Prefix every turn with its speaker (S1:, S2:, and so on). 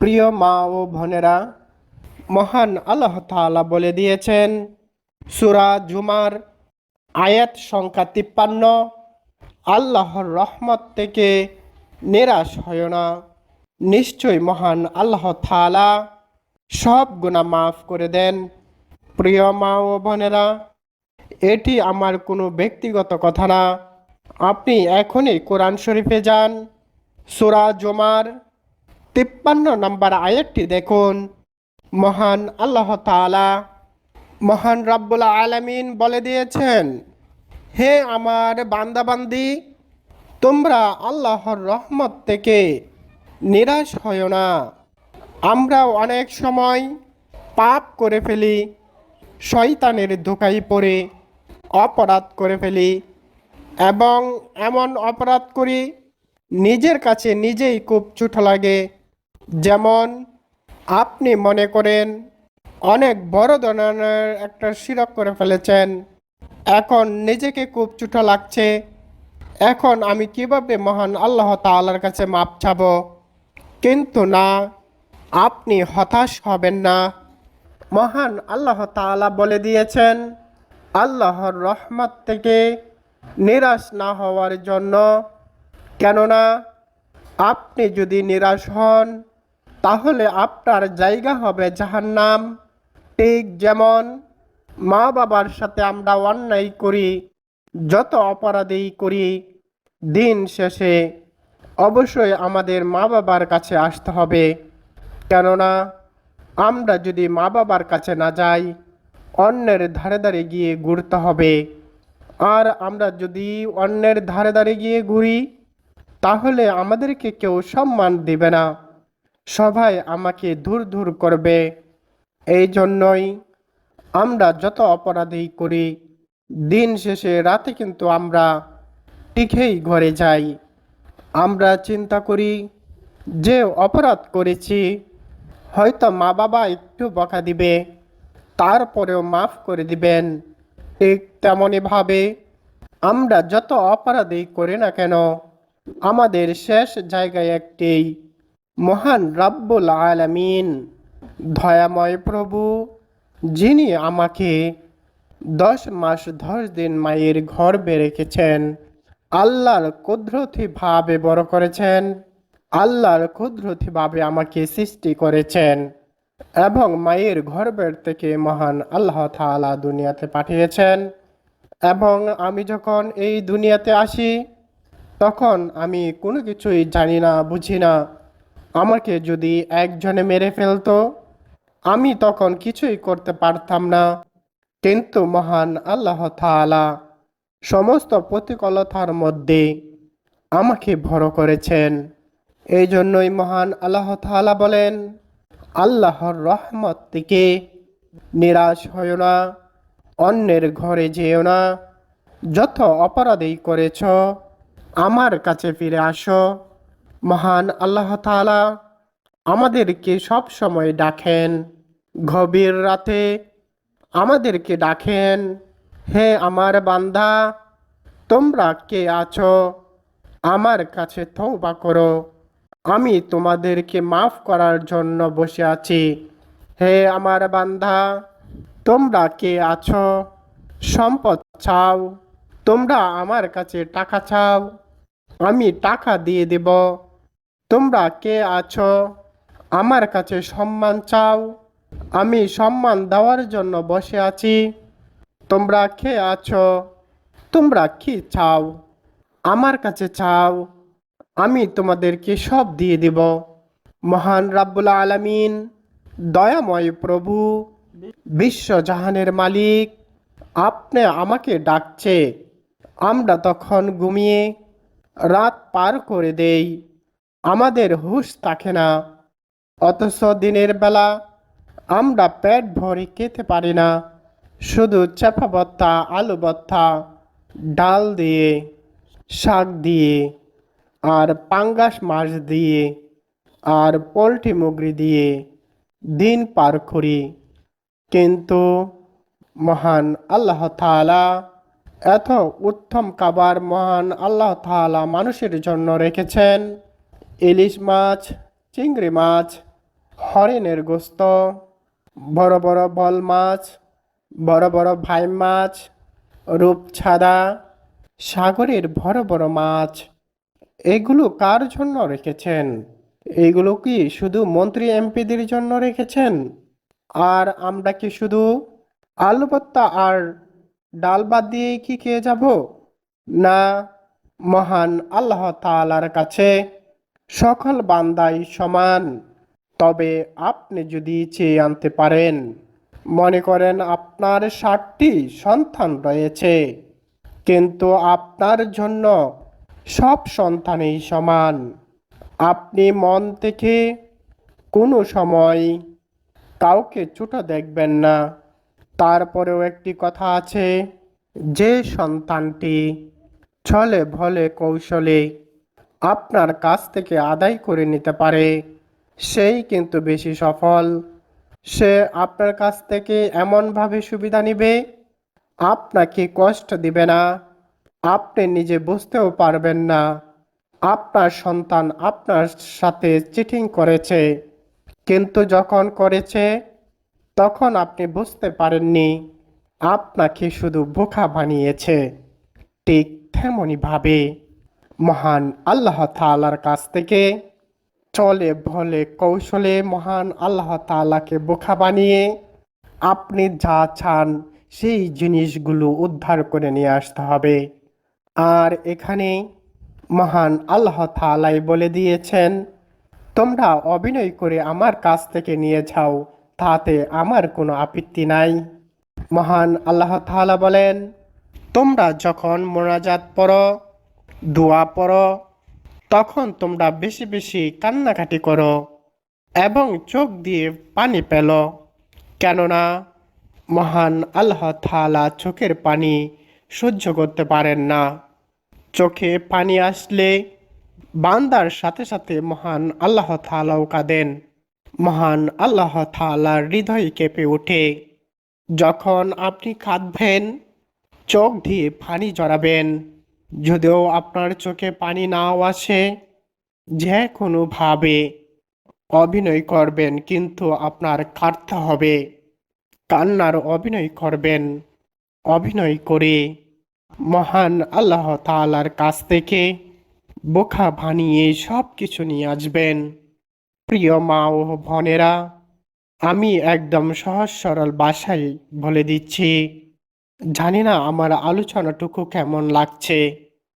S1: প্রিয় মা ও বোনেরা, মহান আল্লাহ তাআলা বলে দিয়েছেন, সুরা জুমার আয়াত সংখ্যা তিপ্পান্ন, আল্লাহর রহমত থেকে নিরাশ হয় না। নিশ্চয় মহান আল্লাহ তাআলা সব গুণা মাফ করে দেন। প্রিয় মা ও বোনেরা, এটি আমার কোনো ব্যক্তিগত কথা না। আপনি এখনই কোরআন শরীফে যান, সুরা জুমার তিপ্পান্ন নম্বর আয়াতটি দেখুন। মহান আল্লাহ তাআলা মহান রাব্বুল আলামিন বলে দিয়েছেন, হে আমার বান্দাবান্দি, তোমরা আল্লাহর রহমত থেকে নিরাশ হয় না। আমরা অনেক সময় পাপ করে ফেলি, শয়তানের ধোকাই পড়ে অপরাধ করে ফেলি এবং এমন অপরাধ করি, নিজের কাছে নিজেই খুব ছোট লাগে। যেমন আপনি মনে করেন অনেক বড় ধরনের একটা শিরক করে ফেলেছেন, এখন নিজেকে খুব ছোট লাগছে, এখন আমি কীভাবে মহান আল্লাহ তাআলার কাছে মাপ চাব? কিন্তু না, আপনি হতাশ হবেন না। মহান আল্লাহ তাআলা বলে দিয়েছেন, আল্লাহর রহমত থেকে নিরাশ না হওয়ার জন্য। কেননা, আপনি যদি নিরাশ হন তাহলে আপনার জায়গা হবে জাহান্নাম। ঠিক যেমন মা বাবার সাথে আমরা অন্যায় করি, যত অপরাধী করি, দিন শেষে অবশ্যই আমাদের মা বাবার কাছে আসতে হবে। কেননা আমরা যদি মা বাবার কাছে না যাই, অন্যের ধারে ধারে গিয়ে ঘুরতে হবে। আর আমরা যদি অন্যের ধারে ধারে গিয়ে ঘুরি, তাহলে আমাদেরকে কেউ সম্মান দেবে না। সবাই আমাকে দূর দূর করবে। এই জন্যই আমরা যত অপরাধী করি, দিন শেষে রাতে কিন্তু আমরা টিকেই ঘরে যাই। আমরা চিন্তা করি, যে অপরাধ করেছি, হয়তো মা বাবা একটু বকা দিবে, তারপরেও মাফ করে দিবেন। ঠিক তেমনইভাবে আমরা যত অপরাধী করি না কেন, আমাদের শেষ জায়গায় একটি মহান রাব্বুল আলামিন। দয়াময় প্রভু, যিনি আমাকে দশ মাস দশ দিন মায়ের গর্ভে রেখেছেন, আল্লাহর কুদরতিভাবে বড় করেছেন, আল্লাহর কুদরতিভাবে আমাকে সৃষ্টি করেছেন এবং মায়ের গর্ভের থেকে মহান আল্লাহ তাআলা দুনিয়াতে পাঠিয়েছেন এবং আমি যখন এই দুনিয়াতে আসি, তখন আমি কোনো কিছুই জানি না, বুঝি না। আমাকে যদি একজনে মেরে ফেলতো, আমি তখন কিছুই করতে পারতাম না। কিন্তু মহান আল্লাহ তাআলা সমস্ত প্রতিকূলতার মধ্যে আমাকে ভর করেছেন। এই জন্যই মহান আল্লাহ তাআলা বলেন, আল্লাহর রহমত থেকে নিরাশ হয় না, অন্যের ঘরে যেও না। যত অপরাধী করেছ, আমার কাছে ফিরে আসো। মহান আল্লাহ তাআলা আমাদেরকে সব সময় ডাকেন। গভীর রাতে আমাদেরকে ডাকেন। হে আমার বান্দা, তোমরা কে আছো? আমার কাছে তওবা করো। আমি তোমাদেরকে মাফ করার জন্য বসে আছি। হে আমার বান্ধা তোমরা কে আছো? সম্পদ চাও। তোমরা আমার কাছে টাকা চাও। আমি টাকা দিয়ে দেব। তোমরা কে আছো? আমার কাছে সম্মান চাও। আমি সম্মান দেওয়ার জন্য বসে আছি। তোমরা কে আছো? তোমরা কি চাও? আমার কাছে চাও। আমি তোমাদেরকে সব দিয়ে দেব। মহান রাব্বুল আলামিন, দয়াময় প্রভু বিশ্বজাহানের মালিক, আপনি আমাকে ডাকছে। আমরা তখন ঘুমিয়ে রাত পার করে দেই। আমাদের হুঁশ থাকে না। অথচ দিনের বেলা আমরা পেট ভরে খেতে পারি না। শুধু চাপা ভত্তা, আলু ভত্তা, ডাল দিয়ে, শাক দিয়ে, আর পাঙ্গাস মাছ দিয়ে, আর পোলট্রি মুগরি দিয়ে দিন পার করি। কিন্তু মহান আল্লাহ তাআলা এত উত্তম খাবার মহান আল্লাহ তাআলা মানুষের জন্য রেখেছেন। ইলিশ মাছ, চিংড়ি মাছ হরিণের গোস্ত, বড় বড় বল মাছ, বড় বড় ভাই মাছ রূপছাদা সাগরের বড় বড় মাছ। এগুলো কার জন্য রেখেছেন? এগুলো কি শুধু মন্ত্রী এমপিদের জন্য রেখেছেন? আর আমরা কি শুধু আলু আর ডাল বাদ দিয়ে কি খেয়ে যাব? না, মহান আল্লাহ তাআলার কাছে সকল বান্দাই সমান। তবে আপনি যদি চেয়ে আনতে পারেন, মনে করেন আপনার ষাটটি সন্তান রয়েছে, কিন্তু আপনার জন্য সব সন্তানই সমান। আপনি মন থেকে কোনো সময় কাউকে ছোট দেখবেন না। তারপরেও একটি কথা আছে, যে সন্তানটি ছলে ভলে কৌশলে আপনার কাছ থেকে আদায় করে নিতে পারে। সেই কিন্তু বেশি সফল। সে আপনার কাছ থেকে এমনভাবে সুবিধা নিবে, আপনাকে কষ্ট দিবে না। আপনি নিজে বুঝতেও পারবেন না। আপনার সন্তান আপনার সাথে চিটিং করেছে। কিন্তু যখন করেছে, তখন আপনি বুঝতে পারেননি, আপনাকে শুধু বোকা বানিয়েছে। ঠিক তেমনইভাবে মহান আল্লাহ তাআলার কাছ থেকে চলে ভলে কৌশলে মহান আল্লাহ তাআলাকে বোকা বানিয়ে আপনি যা চান সেই জিনিসগুলো উদ্ধার করে নিয়ে আসতে হবে। আর এখানে মহান আল্লাহ তাআলাই বলে দিয়েছেন, তোমরা অভিনয় করে আমার কাছ থেকে নিয়ে যাও, তাতে আমার কোনো আপত্তি নাই। মহান আল্লাহ তাআলা বলেন, তোমরা যখন মোনাজাত পড়ো দোয়া পড়ো। তখন তোমরা বেশি বেশি কান্নাকাটি করো এবং চোখ দিয়ে পানি পেল কেননা মহান আল্লাহ থালা চোখের পানি সহ্য করতে পারেন না। চোখে পানি আসলে বান্দার সাথে সাথে মহান আল্লাহ তাআলাও কাঁদেন। মহান আল্লাহ তাআলার হৃদয় কেঁপে ওঠে। যখন আপনি কাঁদবেন, চোখ দিয়ে পানি জড়াবেন। যদিও আপনার চোখে পানি নাও আসে, যে কোনোভাবে অভিনয় করবেন কিন্তু আপনার কাটতে হবে। কান্নার অভিনয় করবেন। অভিনয় করে মহান আল্লাহ তালার কাছ থেকে বোখা বানিয়ে সব কিছু নিয়ে আসবেন। প্রিয় মা ও বোনেরা, আমি একদম সহজ সরল বাসায় বলে দিচ্ছি জানি না আমার আলোচনাটুকু কেমন লাগছে।